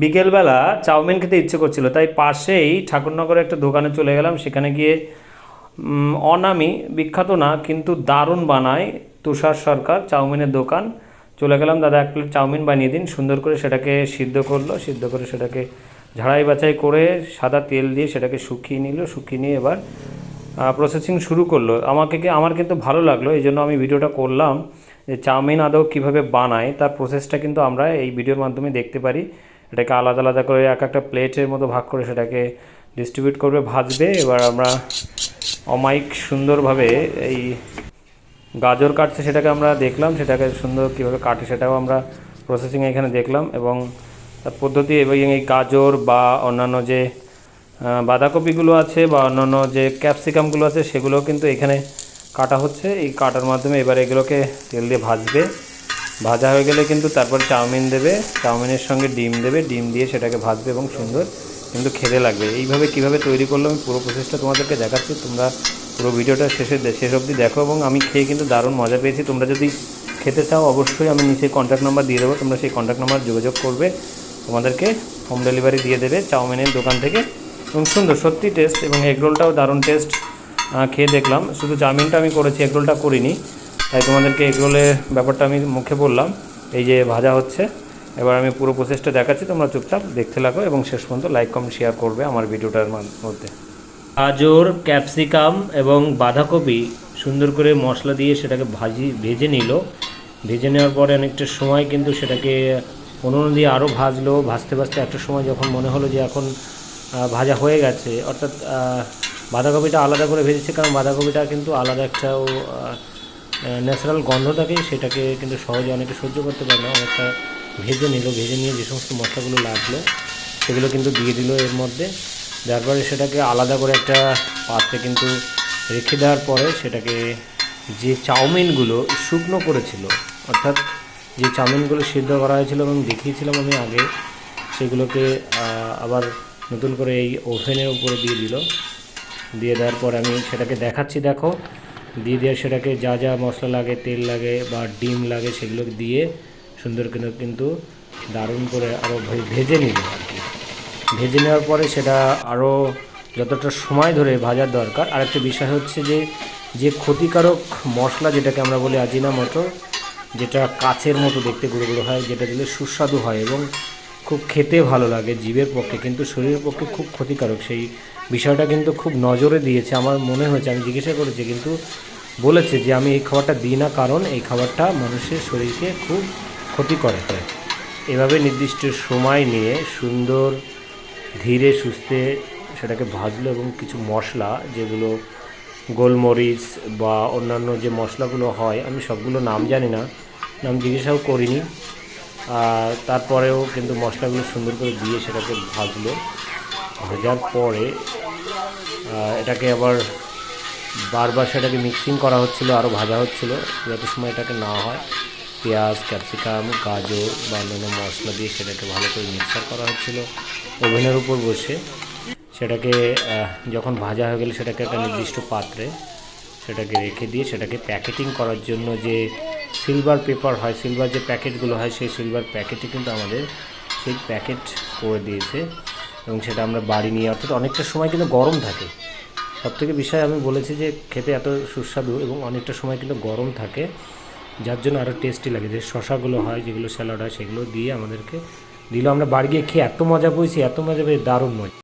বিকেলবেলা চাউমিন খেতে ইচ্ছে করছিল, তাই পাশেই ঠাকুরনগরে একটা দোকানে চলে গেলাম, সেখানে গিয়ে অনামি, বিখ্যাত না, কিন্তু দারুণ বানায় তুষার সরকার চাউমিনের দোকান। চলে গেলাম, দাদা এক প্লেট চাউমিন বানিয়ে দিন, সুন্দর করে সেটাকে সিদ্ধ করল, সিদ্ধ করে সেটাকে ঝাড়াই বাছাই করে সাদা তেল দিয়ে সেটাকে শুকিয়ে নিল, শুকিয়ে নিয়ে এবার প্রসেসিং শুরু করল। আমাকে কি, আমার কিন্তু ভালো লাগল, এই জন্য আমি ভিডিওটা করলাম, যে চাউমিন আদৌ কীভাবে বানায়, তার প্রসেসটা কিন্তু আমরা এই ভিডিওর মাধ্যমে দেখতে পারি। এটাকে আলাদা আলাদা করে এক একটা প্লেটের মতো ভাগ করে সেটাকে ডিস্ট্রিবিউট করবে, ভাজবে। এবার আমরা অমাইক সুন্দরভাবে এই গাজর কাটছে সেটাকে আমরা দেখলাম, সেটাকে সুন্দর কীভাবে কাটে সেটাও আমরা প্রসেসিং এখানে দেখলাম এবং তার পদ্ধতি এবং এই গাজর বা অন্যান্য যে বাঁধাকপিগুলো আছে বা অন্যান্য যে ক্যাপসিকামগুলো আছে সেগুলোও কিন্তু এখানে কাটা হচ্ছে। এই কাটার মাধ্যমে এবার এগুলোকে তেল দিয়ে ভাজবে। ভাজা হয়ে গেলে কিন্তু তারপর চাউমিন দেবে, চাউমিনের সঙ্গে ডিম দেবে, ডিম দিয়ে সেটাকে ভাজবে এবং সুন্দর কিন্তু খেতে লাগবে। এইভাবে কীভাবে তৈরি করল আমি পুরো প্রসেসটা তোমাদেরকে দেখাচ্ছি, তোমরা পুরো ভিডিওটা শেষে শেষ অবধি দেখো এবং আমি খেয়ে কিন্তু দারুণ মজা পেয়েছি। তোমরা যদি খেতে চাও অবশ্যই আমি নিচে কন্ট্যাক্ট নাম্বার দিয়ে দেবো, তোমরা সেই কন্ট্যাক্ট নাম্বার যোগাযোগ করবে, তোমাদেরকে হোম ডেলিভারি দিয়ে দেবে চাউমিনের দোকান থেকে। এবং সুন্দর সত্যি টেস্ট এবং এগরোলটাও দারুণ টেস্ট খেয়ে দেখলাম। শুধু চাউমিনটা আমি করেছি এগরোলটা করিনি। তাই তোমাদেরকে এগরোলের ব্যাপারটা আমি মুখে বললাম। এই যে ভাজা হচ্ছে, এবার আমি পুরো প্রসেসটা দেখাচ্ছি, তোমরা চুপচাপ দেখতে লাগো এবং শেষ পর্যন্ত লাইক কমেন্ট শেয়ার করবে আমার ভিডিওটার মধ্যে। গাজর ক্যাপসিকাম এবং বাঁধাকপি সুন্দর করে মশলা দিয়ে সেটাকে ভাজি, ভেজে নিল। ভেজে নেওয়ার পরে অনেকটা সময় কিন্তু সেটাকে উনুন দিয়ে আরও ভাজলো। ভাজতে ভাজতে একটা সময় যখন মনে হলো যে এখন ভাজা হয়ে গেছে, অর্থাৎ বাঁধাকপিটা আলাদা করে ভেজেছে, কারণ বাঁধাকপিটা কিন্তু আলাদা একটা ন্যাচারাল গন্ধ থাকে, সেটাকে কিন্তু সহজে অনেকে সহ্য করতে পারে না। অনেকটা ভেজে নিল, ভেজে নিয়ে যে সমস্ত মশলাগুলো লাগল, সেগুলো কিন্তু দিয়ে দিল এর মধ্যে। যার পরে সেটাকে আলাদা করে একটা পাত্রে কিন্তু রেখে দেওয়ার পরে সেটাকে যে চাউমিনগুলো শুকনো করেছিল, অর্থাৎ যে চাউমিনগুলো সিদ্ধ করা হয়েছিল এবং দেখিয়েছিলাম আমি আগে, সেগুলোকে আবার নতুন করে এই ওভেনের উপরে দিয়ে দিল। দিয়ে দেওয়ার পর আমি সেটাকে দেখাচ্ছি, দেখো। দিয়ে দেওয়া সেটাকে যা যা মশলা লাগে, তেল লাগে বা ডিম লাগে সেগুলো দিয়ে সুন্দর করে কিন্তু দারুণ করে আরও ভেজে নিল আর কি। ভেজে নেওয়ার পরে সেটা আরও যতটা সময় ধরে ভাজার দরকার, আরেকটা বিষয় হচ্ছে যে যে ক্ষতিকারক মশলা যেটাকে আমরা বলি আজিনা মটর, যেটা কাচের মতো দেখতে গুঁড়ো গুঁড়ো হয়, যেটা দিলে সুস্বাদু হয় এবং খুব খেতে ভালো লাগে জীবের পক্ষে, কিন্তু শরীরের পক্ষে খুব ক্ষতিকারক। সেই বিষয়টা কিন্তু খুব নজরে দিয়েছে। আমার মনে হয়েছে, আমি জিজ্ঞাসা করেছি, কিন্তু বলেছে যে আমি এই খাবারটা দিই না কারণ এই খাবারটা মানুষের শরীরকে খুব ক্ষতি করে। এভাবে নির্দিষ্ট সময় নিয়ে সুন্দর, ধীরে, সুস্থে সেটাকে ভাজলো এবং কিছু মশলা, যেগুলো গোলমরিচ বা অন্যান্য যে মশলাগুলো হয়, আমি সবগুলো নাম জানি না, নাম জিজ্ঞাসাও করিনি। আর তারপরেও কিন্তু মশলাগুলো সুন্দর করে দিয়ে সেটাকে ভাজলো। ভাজার পরে এটাকে আবার বারবার সেটাকে মিক্সিং করা হচ্ছিল আরও ভাজা হচ্ছিল, যত সময় এটাকে না হয়। পেঁয়াজ, ক্যাপসিকাম, গাজর বা অন্যান্য মশলা দিয়ে সেটাকে ভালো করে মিক্সার করা হচ্ছিল। ওভেনের উপর বসে সেটাকে যখন ভাজা হয়ে গেলে, সেটাকে একটা নির্দিষ্ট পাত্রে সেটাকে রেখে দিয়ে সেটাকে প্যাকেটিং করার জন্য যে সিলভার পেপার হয় সিলভার যে প্যাকেটগুলো হয়, সেই সিলভার প্যাকেটে কিন্তু আমাদের সেই প্যাকেট করে দিয়েছে এবং সেটা আমরা বাড়ি নিয়ে, অর্থাৎ অনেকটা সময় কিন্তু গরম থাকে। সব থেকে বিষয় আমি বলেছি যে খেতে এত সুস্বাদু এবং অনেকটা সময় কিন্তু গরম থাকে, যার জন্য আরও টেস্টি লাগে। যে শশাগুলো হয়, যেগুলো স্যালাড হয়, সেগুলো দিয়ে আমাদেরকে দিল। আমরা বাড়ি গিয়ে খেয়ে এত মজা পেয়েছি, এত মজা পেয়ে দারুণ মজা।